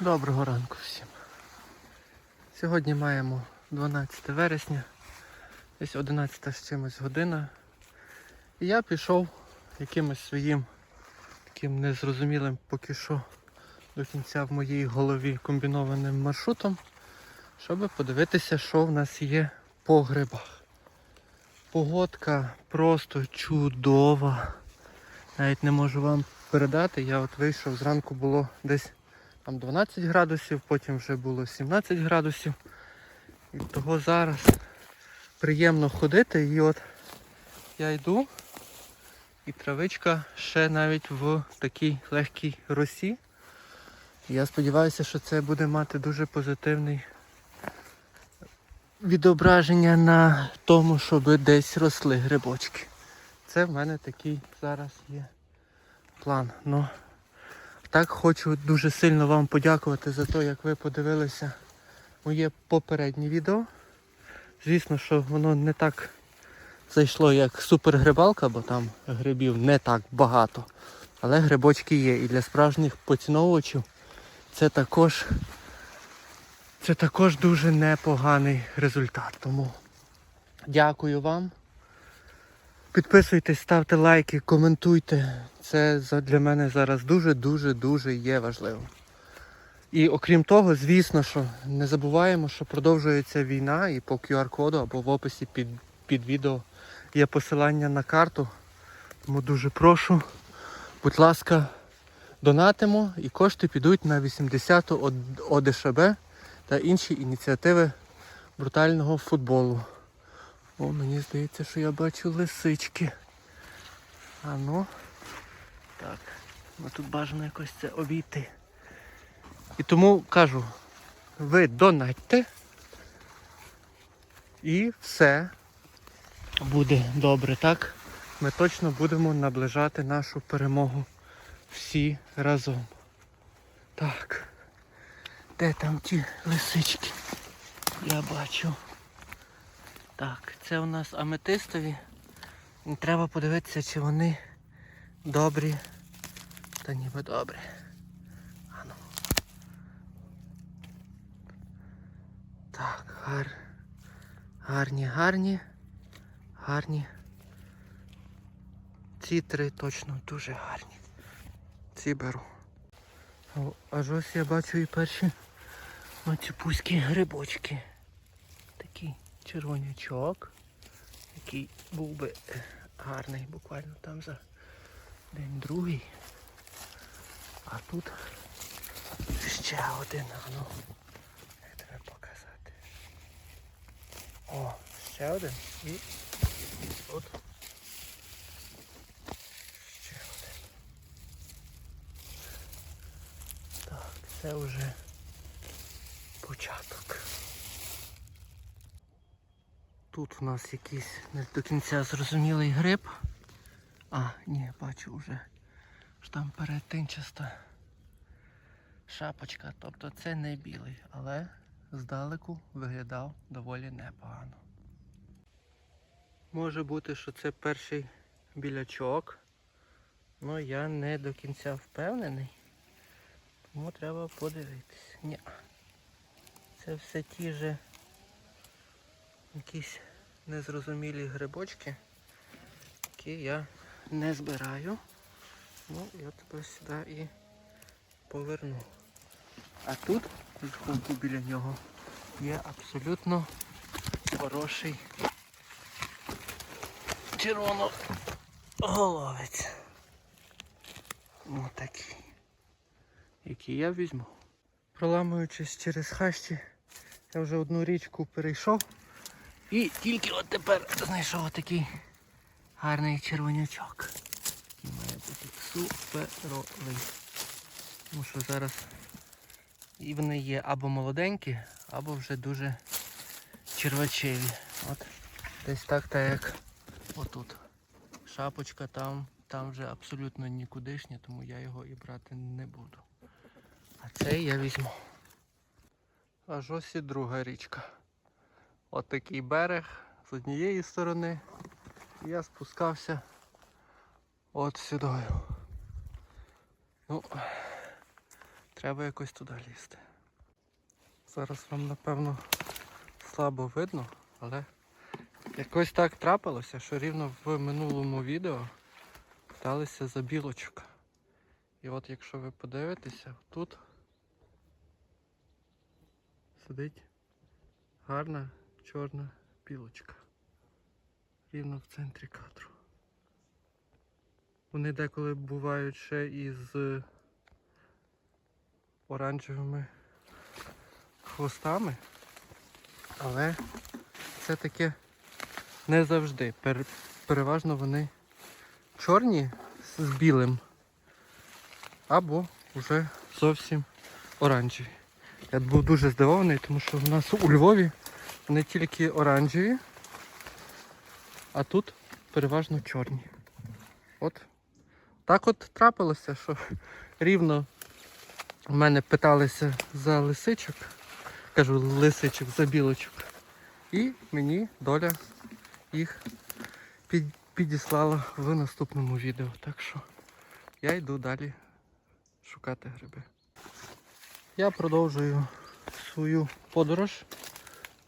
Доброго ранку всім. Сьогодні маємо 12 вересня, десь 11 з чимось година. І я пішов якимось своїм таким незрозумілим поки що до кінця в моїй голові комбінованим маршрутом, щоб подивитися, що в нас є по грибах. Погодка просто чудова. Навіть не можу вам передати. Я от вийшов зранку було десь там 12 градусів, потім вже було 17 градусів. І того зараз приємно ходити. І от я йду, і травичка ще навіть в такій легкій росі. Я сподіваюся, що це буде мати дуже позитивний відображення на тому, щоб десь росли грибочки. Це в мене такий зараз є план. Ну, так хочу дуже сильно вам подякувати за те, як ви подивилися моє попереднє відео. Звісно, що воно не так зайшло, як супергрибалка, бо там грибів не так багато. Але грибочки є. І для справжніх поціновувачів це також, це також дуже непоганий результат. Тому дякую вам. Підписуйтесь, ставте лайки, коментуйте. Це для мене зараз дуже-дуже-дуже є важливо. І окрім того, звісно, що не забуваємо, що продовжується війна і по QR-коду або в описі під, під відео є посилання на карту. Тому дуже прошу, будь ласка, донатимо і кошти підуть на 80-ту Од- ОДШБ та інші ініціативи брутального футболу. О, мені здається, що я бачу лисички. А ну. Так. Ну тут бажано якось це обійти. І тому кажу, ви донатьте і все буде добре, так? Ми точно будемо наближати нашу перемогу всі разом. Так. Де там ті лисички? Я бачу. Так, це у нас аметистові. Треба подивитися, чи вони добрі. Та ніби добрі. Ану. Так, гар... гарні, гарні, гарні. Ці три точно дуже гарні. Ці беру. Аж ось я бачу і перші оці грибочки. Такий червонячок, який був би гарний буквально там за день другий. А тут ще один, а ну, як тебе показати. О, ще один і тут ще один. Так, це вже початок. Тут у нас якийсь не до кінця зрозумілий гриб. А, ні, бачу вже. що там перетинчаста шапочка. Тобто це не білий, але здалеку виглядав доволі непогано. Може бути, що це перший білячок. Ну я не до кінця впевнений. Тому треба подивитися. Ні. Це все ті же якісь незрозумілі грибочки, які я не збираю. Ну, я тебе сюди і поверну. А тут, зверху біля нього, є абсолютно хороший червоноголовець. Ось такий. Який я візьму. Проламуючись через хащі, я вже одну річку перейшов. І тільки от тепер знайшов отакий гарний червонячок. Який має бути суперовий. Тому що зараз і вони є або молоденькі, або вже дуже червачеві. От десь так та як отут. Шапочка там, там вже абсолютно нікудишня, тому я його і брати не буду. А цей я візьму. Аж ось і друга річка. От такий берег з однієї сторони. Я спускався от сюди. Ну, Треба якось туди лізти. Зараз вам напевно слабо видно, але якось так трапилося, що рівно в минулому відео питалися за білочок. І от якщо ви подивитеся, тут сидить гарна чорна білочка. Рівно в центрі кадру. Вони деколи бувають ще із оранжевими хвостами, але це таке не завжди. Пер- переважно вони чорні з білим або вже зовсім оранжеві. Я був дуже здивований, тому що в нас у Львові вони тільки оранжеві, а тут переважно чорні. От так от трапилося, що рівно в мене питалися за лисичок, кажу лисичок за білочок. І мені доля їх під, підіслала в наступному відео. Так що я йду далі шукати гриби. Я продовжую свою подорож.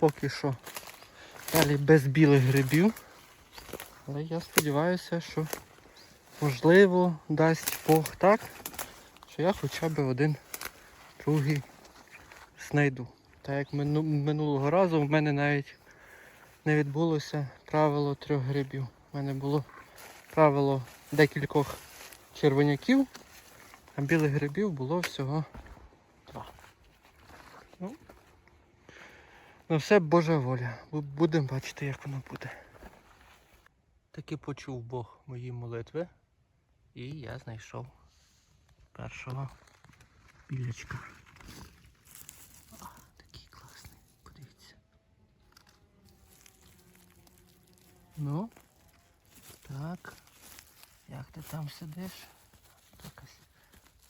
Поки що далі без білих грибів. Але я сподіваюся, що можливо дасть Бог так, що я хоча б один другий знайду. Так як минулого разу в мене навіть не відбулося правило трьох грибів. У мене було правило декількох червоняків, а білих грибів було всього два. Ну, ну все Божа воля. Будемо бачити, як воно буде. Таки почув Бог мої молитви. І я знайшов першого білячка. Такий класний, подивіться. Ну, так. Як ти там сидиш? Якась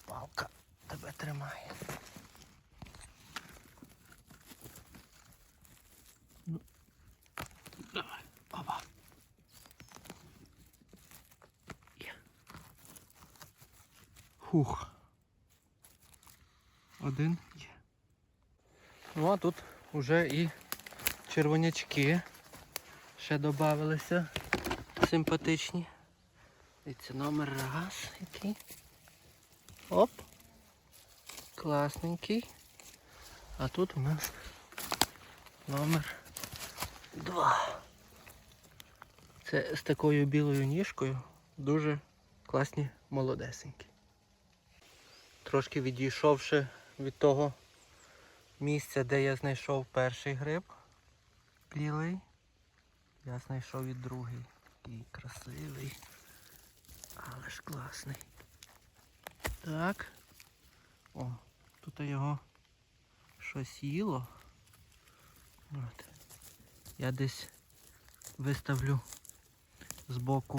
палка тебе тримає. Давай, опа. Є. Хух. Один є. Ну а тут вже і червонячки ще додавалися симпатичні. І це номер раз який. Оп. Класненький. А тут у нас номер два. Це з такою білою ніжкою дуже класні молодесенькі. Трошки відійшовши від того місця, де я знайшов перший гриб білий, я знайшов і другий. Такий красивий, але ж класний. Так. О, тут його щось їло. От. Я десь виставлю збоку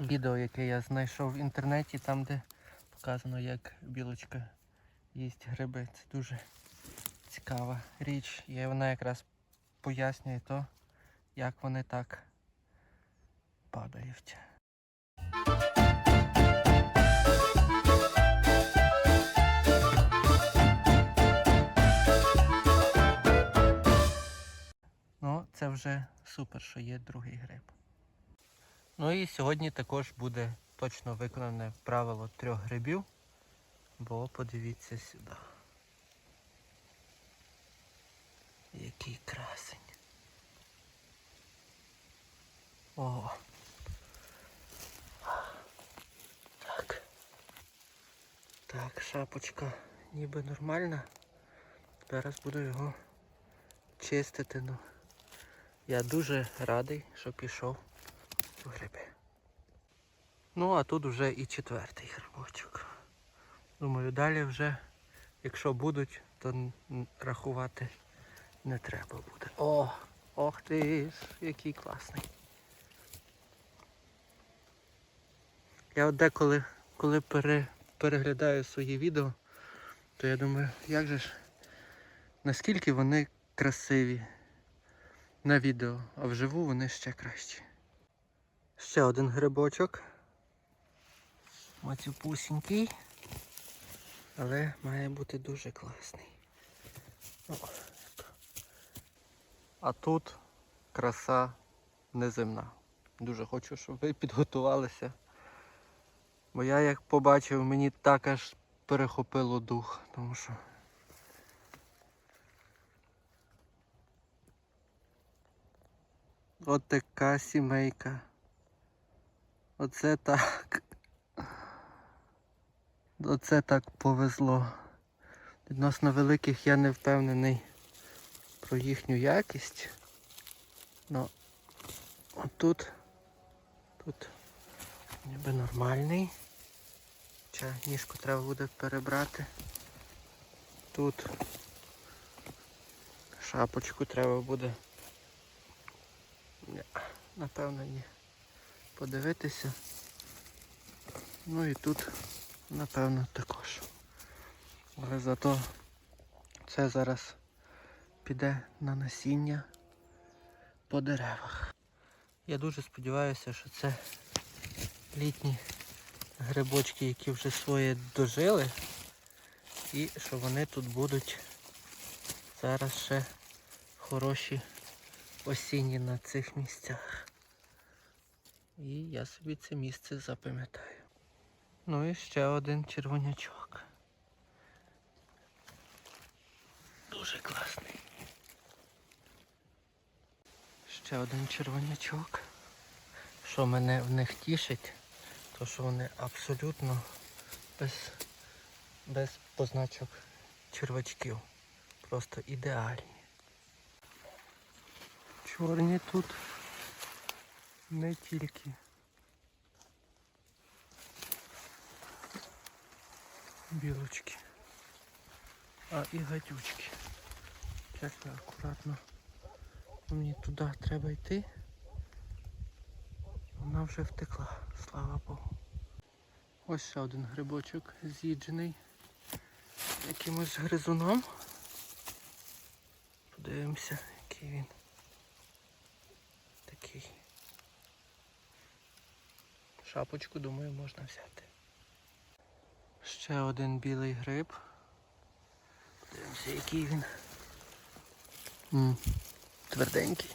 відео, яке я знайшов в інтернеті, там де показано, як білочка їсть гриби. Це дуже цікава річ. І вона якраз пояснює то, як вони так падають. Ну, це вже супер, що є другий гриб. Ну і сьогодні також буде точно виконане правило трьох грибів, бо подивіться сюди. Який красень. О. Так. Так, шапочка ніби нормальна. Зараз буду його чистити. Ну. Я дуже радий, що пішов гриби. Ну, а тут вже і четвертий грибочок. Думаю, далі вже, якщо будуть, то рахувати не треба буде. О, ох ти ж, який класний. Я от деколи, коли пере, переглядаю свої відео, то я думаю, як же ж, наскільки вони красиві на відео, а вживу вони ще кращі. Ще один грибочок. Мацюпусінький. Але має бути дуже класний. А тут краса неземна. Дуже хочу, щоб ви підготувалися. Бо я як побачив, мені так аж перехопило дух, тому що. От така сімейка. Оце так. Оце так повезло. Відносно великих я не впевнений про їхню якість. Ну, отут, тут ніби нормальний. Ча, ніжку треба буде перебрати. Тут шапочку треба буде. Напевно ні. Подивитися. Ну і тут, напевно, також. Але зато це зараз піде на насіння по деревах. Я дуже сподіваюся, що це літні грибочки, які вже своє дожили, і що вони тут будуть зараз ще хороші осінні на цих місцях. І я собі це місце запам'ятаю. Ну і ще один червонячок. Дуже класний. Ще один червонячок. Що мене в них тішить, то що вони абсолютно без, без позначок червачків. Просто ідеальні. Чорні тут не тільки. Білочки, а і гадючки. Як акуратно. Мені туди треба йти. Вона вже втекла, слава Богу. Ось ще один грибочок з'їджений якимось гризуном. Подивимося, який він. Такий. Шапочку, думаю, можна взяти. Ще один білий гриб. Подивимося, який він. М, Тверденький,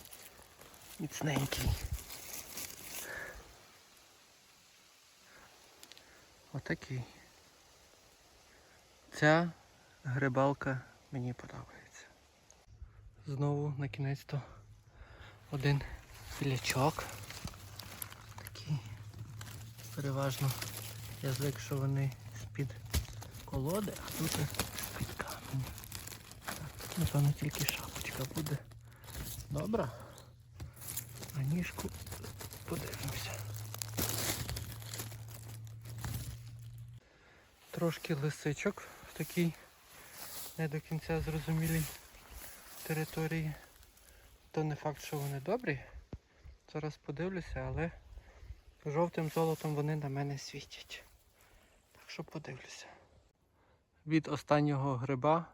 міцненький. Отакий. Ця грибалка мені подобається. Знову на кінець то один філячок. Переважно я звик, що вони з-під колоди, а тут з-під каменю. Тут, напевно, тільки шапочка буде. Добре. А ніжку подивимося. Трошки лисичок в такій не до кінця зрозумілій території. То не факт, що вони добрі. Зараз подивлюся, але жовтим золотом вони на мене світять. Так що подивлюся. Від останнього гриба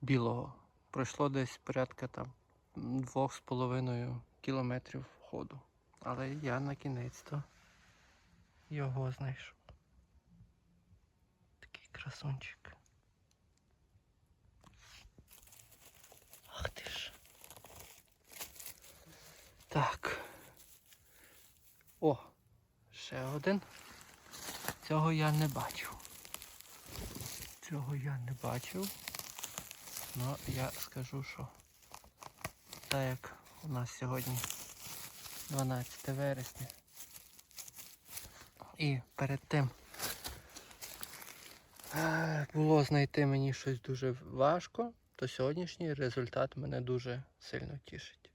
білого пройшло десь порядка там двох з половиною кілометрів ходу. Але я на кінець-то його знайшов. Такий красунчик. Ах ти ж. Так. О, ще один. Цього я не бачив. Цього я не бачив. Ну, я скажу, що так як у нас сьогодні 12 вересня. І перед тим е, було знайти мені щось дуже важко, то сьогоднішній результат мене дуже сильно тішить.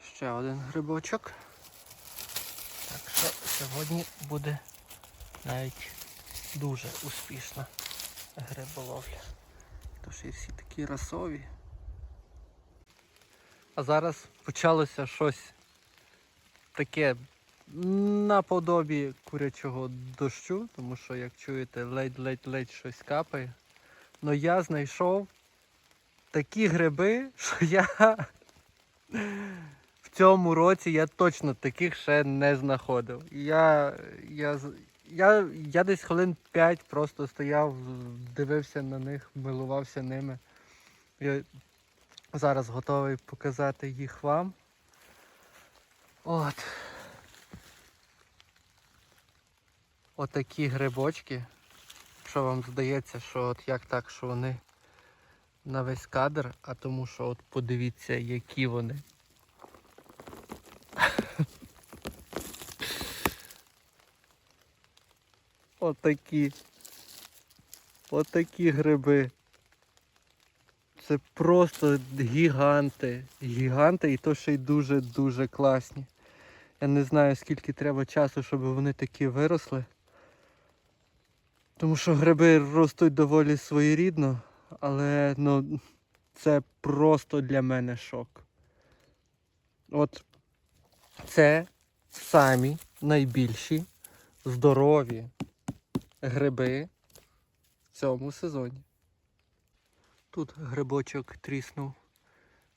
Ще один грибочок. Так що сьогодні буде навіть дуже успішна гриболовля. Тож і всі такі расові. А зараз почалося щось таке наподобі курячого дощу, тому що, як чуєте, ледь-ледь-ледь щось капає. Но я знайшов такі гриби, що я цьому році я точно таких ще не знаходив. Я, я, Я, я десь хвилин 5 просто стояв, дивився на них, милувався ними. Я зараз готовий показати їх вам. От. Отакі грибочки. Що вам здається, що от як так, що вони на весь кадр, а тому що от подивіться, які вони. Отакі. Отакі гриби. Це просто гіганти. Гіганти і то ще й дуже-дуже класні. Я не знаю скільки треба часу, щоб вони такі виросли. Тому що гриби ростуть доволі своєрідно, але ну, це просто для мене шок. От це самі найбільші здорові гриби в цьому сезоні. Тут грибочок тріснув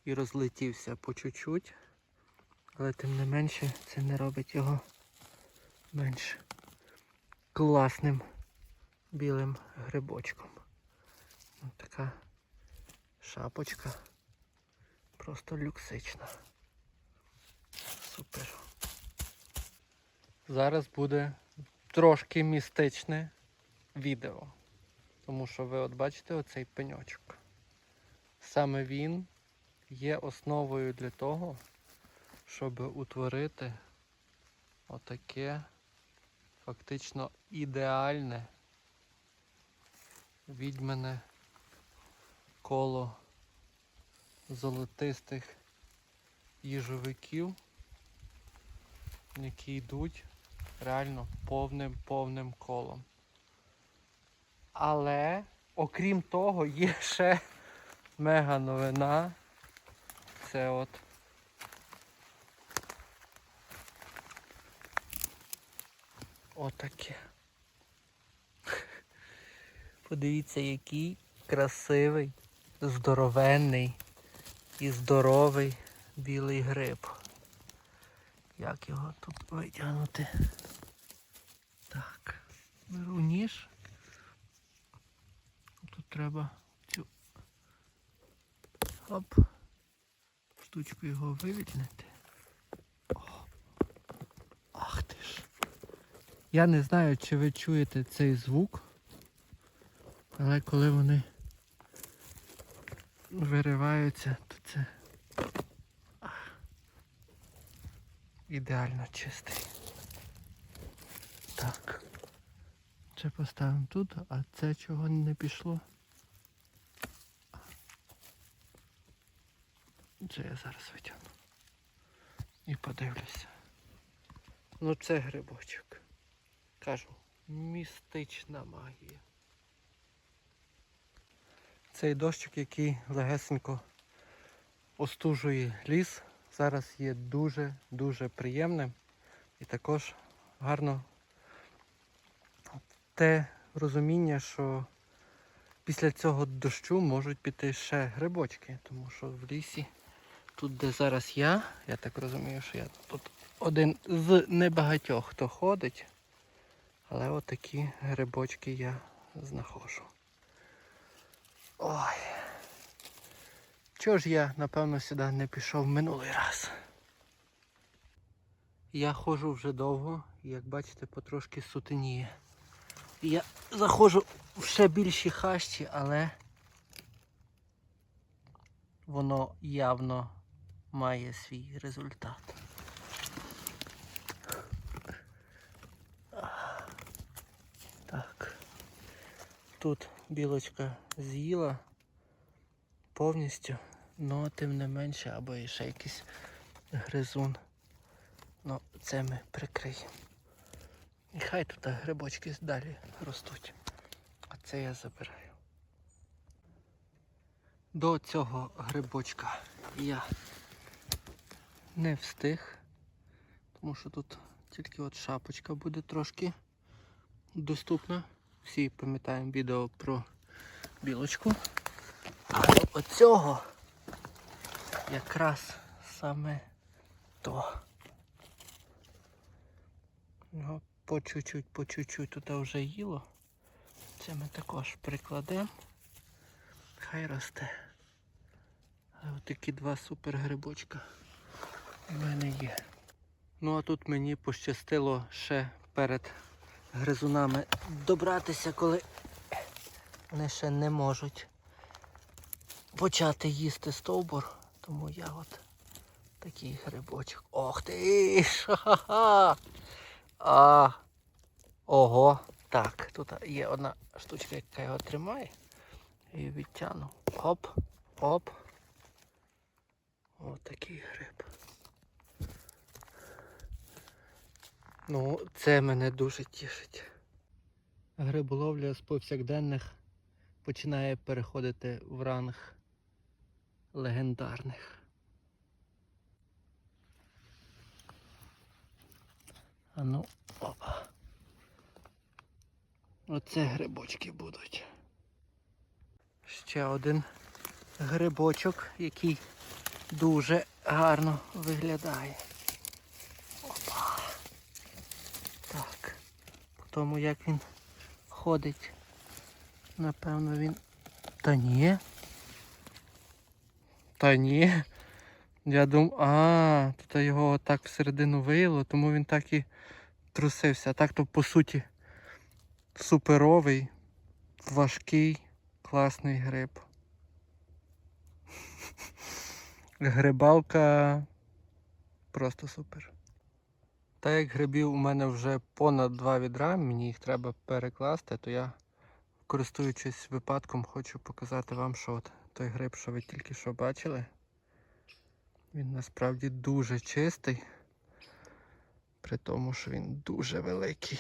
і розлетівся по чуть-чуть, але тим не менше це не робить його менш класним білим грибочком. Ось така шапочка. Просто люксична. Супер. Зараз буде трошки містичне відео. Тому що ви от бачите оцей пеньочок. Саме він є основою для того, щоб утворити отаке фактично ідеальне відьмане коло золотистих їжовиків, які йдуть реально повним-повним колом. Але, окрім того, є ще мега новина. Це от отаке. Подивіться, який красивий, здоровенний і здоровий білий гриб. Як його тут витягнути? Так, беру ніж. Треба цю оп, штучку його вивільнити. О, Ах ти ж. Я не знаю, чи ви чуєте цей звук, але коли вони вириваються, то це ах, ідеально чистий. Так. Це поставимо тут, а це чого не пішло? Це я зараз витягну. І подивлюся. Ну це грибочок. Кажу, містична магія. Цей дощик, який легесенько остужує ліс, зараз є дуже-дуже приємним і також гарно те розуміння, що після цього дощу можуть піти ще грибочки, тому що в лісі, тут де зараз я, я так розумію, що я тут один з небагатьох, хто ходить, але отакі грибочки я знаходжу. Ой. Чого ж я, напевно, сюди не пішов минулий раз? Я ходжу вже довго, як бачите, потрошки сутеніє. Я заходжу в ще більші хащі, але воно явно має свій результат. Так. Тут білочка з'їла повністю, але тим не менше, або і ще якийсь гризун. Ну, це ми прикриємо. І хай тут грибочки далі ростуть. А це я забираю. До цього грибочка я не встиг, тому що тут тільки от шапочка буде трошки доступна. Всі пам'ятаємо відео про білочку. А оцього якраз саме то. Його по чуть-чуть, по чуть-чуть тут вже їло. Це ми також прикладемо. Хай росте. А такі два супер грибочка у мене є. Ну а тут мені пощастило ще перед гризунами добратися, коли вони ще не можуть почати їсти стовбур. Тому я от такий грибочок. Ох ти! Ха-ха-ха! А, ого, так, тут є одна штучка, яка його тримає. І відтягну. Оп, оп. Ось такий гриб. Ну, це мене дуже тішить. Гриболовля з повсякденних починає переходити в ранг легендарних. А ну, опа. Оце грибочки будуть. Ще один грибочок, який дуже гарно виглядає. Опа. Так. По тому як він ходить. Напевно він. Та ні. Та ні. Я думав, а, тут його отак всередину виїло, тому він так і трусився. Так то по суті суперовий, важкий, класний гриб. Грибалка просто супер. Та як грибів у мене вже понад два відра, мені їх треба перекласти, то я, користуючись випадком, хочу показати вам, що от той гриб, що ви тільки що бачили, він насправді дуже чистий, при тому, що він дуже великий.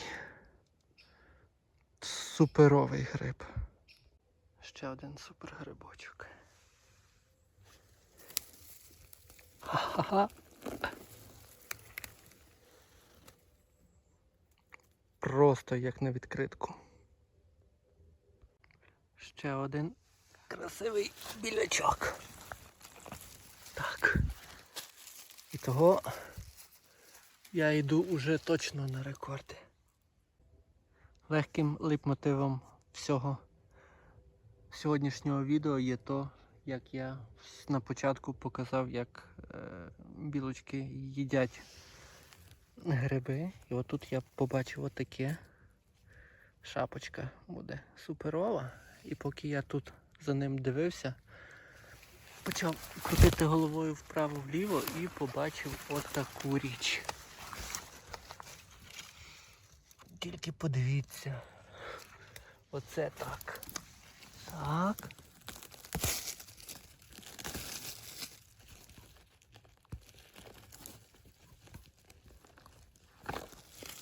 Суперовий гриб. Ще один супер грибочок. Ха-ха-ха. Просто як на відкритку. Ще один красивий білячок. Так. І того я йду уже точно на рекорди. Легким лейтмотивом всього сьогоднішнього відео є то, як я на початку показав, як е, білочки їдять гриби. І отут я побачив отаке. Шапочка буде суперова. І поки я тут за ним дивився, почав крутити головою вправо-вліво і побачив отаку річ. Тільки подивіться. Оце так. Так.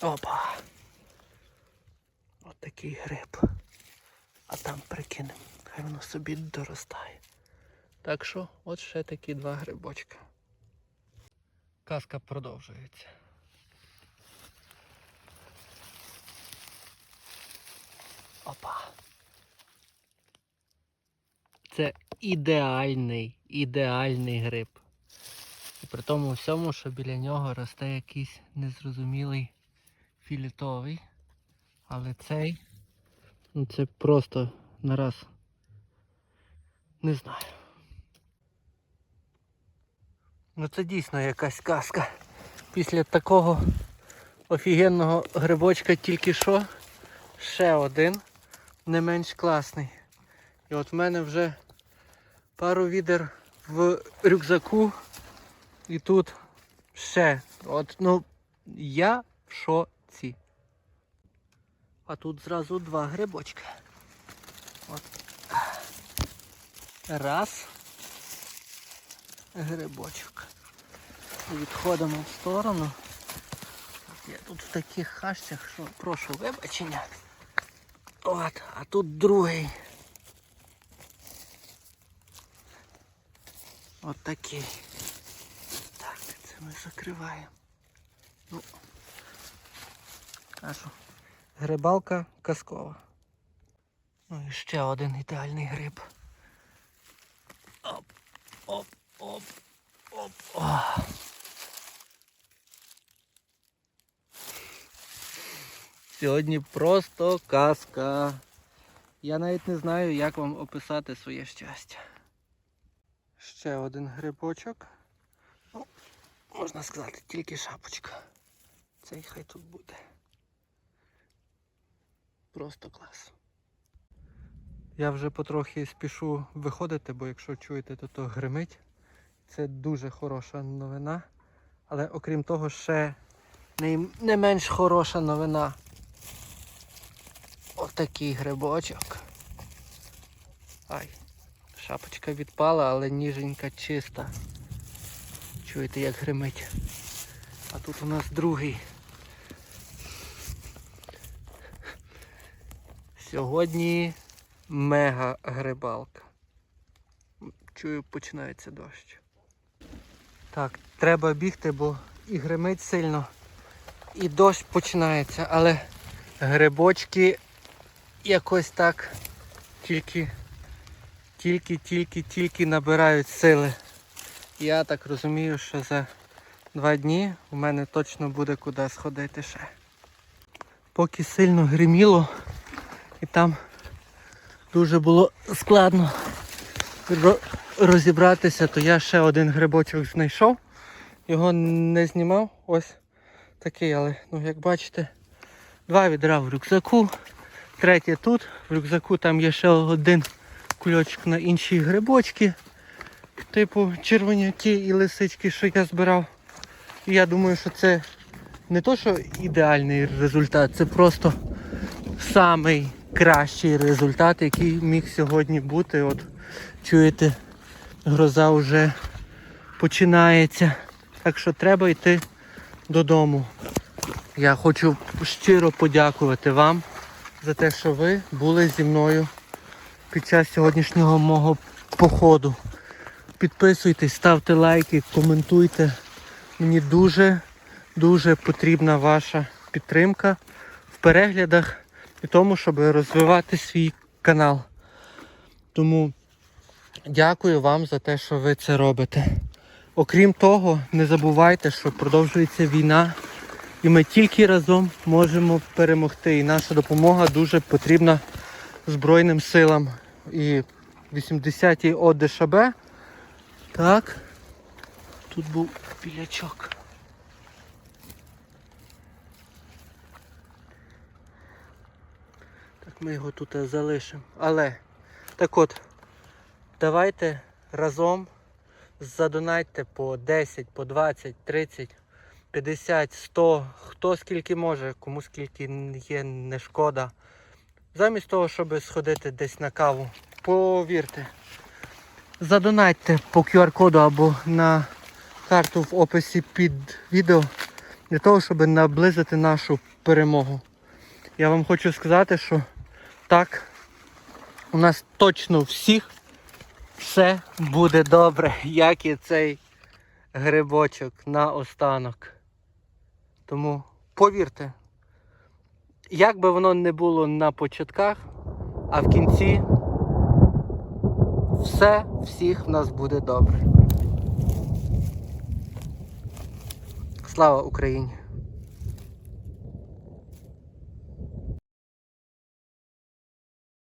Опа. От такий гриб. А там прикинемо. Хай воно собі доростає. Так що, от ще такі два грибочка. Казка продовжується. Опа. Це ідеальний, ідеальний гриб. І при тому всьому, що біля нього росте якийсь незрозумілий філітовий. Але цей, ну це просто нараз. Не знаю. Ну це дійсно якась казка. Після такого офігенного грибочка тільки що ще один не менш класний. І от в мене вже пару відер в рюкзаку. І тут ще. От, ну, я в шоці. А тут зразу два грибочки. От. Раз. Грибочок. Відходимо в сторону. Я тут в таких хащах, що прошу вибачення. От, а тут другий. От такий. Так, це ми закриваємо. Ну, кажу, грибалка казкова. Ну і ще один ідеальний гриб. Оп, оп, оп, оп. О. Сьогодні просто казка. Я навіть не знаю, як вам описати своє щастя. Ще один грибочок. Ну, можна сказати, тільки шапочка. Цей хай тут буде. Просто клас. Я вже потрохи спішу виходити, бо якщо чуєте, то то гримить. Це дуже хороша новина. Але окрім того, ще не, менш хороша новина. Отакий грибочок. Ай, шапочка відпала, але ніженька чиста. Чуєте, як гримить. А тут у нас другий. Сьогодні мега грибалка. Чую, починається дощ. Так, треба бігти, бо і гримить сильно, і дощ починається, але грибочки якось так тільки, тільки, тільки, тільки набирають сили. Я так розумію, що за два дні у мене точно буде куди сходити ще. Поки сильно гриміло, і там дуже було складно розібратися, то я ще один грибочок знайшов. Його не знімав. Ось такий, але ну як бачите, два відра в рюкзаку, третє тут. В рюкзаку там є ще один кульочок на інші грибочки, типу червоняки і лисички, що я збирав. І я думаю, що це не то, що ідеальний результат, це просто самий кращий результат, який міг сьогодні бути. От чуєте, гроза вже починається. Так що треба йти додому. Я хочу щиро подякувати вам за те, що ви були зі мною під час сьогоднішнього мого походу. Підписуйтесь, ставте лайки, коментуйте. Мені дуже, дуже потрібна ваша підтримка в переглядах і тому, щоб розвивати свій канал. Тому дякую вам за те, що ви це робите. Окрім того, не забувайте, що продовжується війна, і ми тільки разом можемо перемогти. І наша допомога дуже потрібна Збройним силам. І 80-й ОДШБ. Так. Тут був білячок. Ми його тут залишимо. Але так от, давайте разом задонайте по 10, по 20, 30, 50, 100, хто скільки може, кому скільки є не шкода. Замість того, щоб сходити десь на каву, повірте, задонайте по QR-коду або на карту в описі під відео для того, щоб наблизити нашу перемогу. Я вам хочу сказати, що так, у нас точно всіх все буде добре, як і цей грибочок на останок. Тому повірте, як би воно не було на початках, а в кінці все, всіх в нас буде добре. Слава Україні!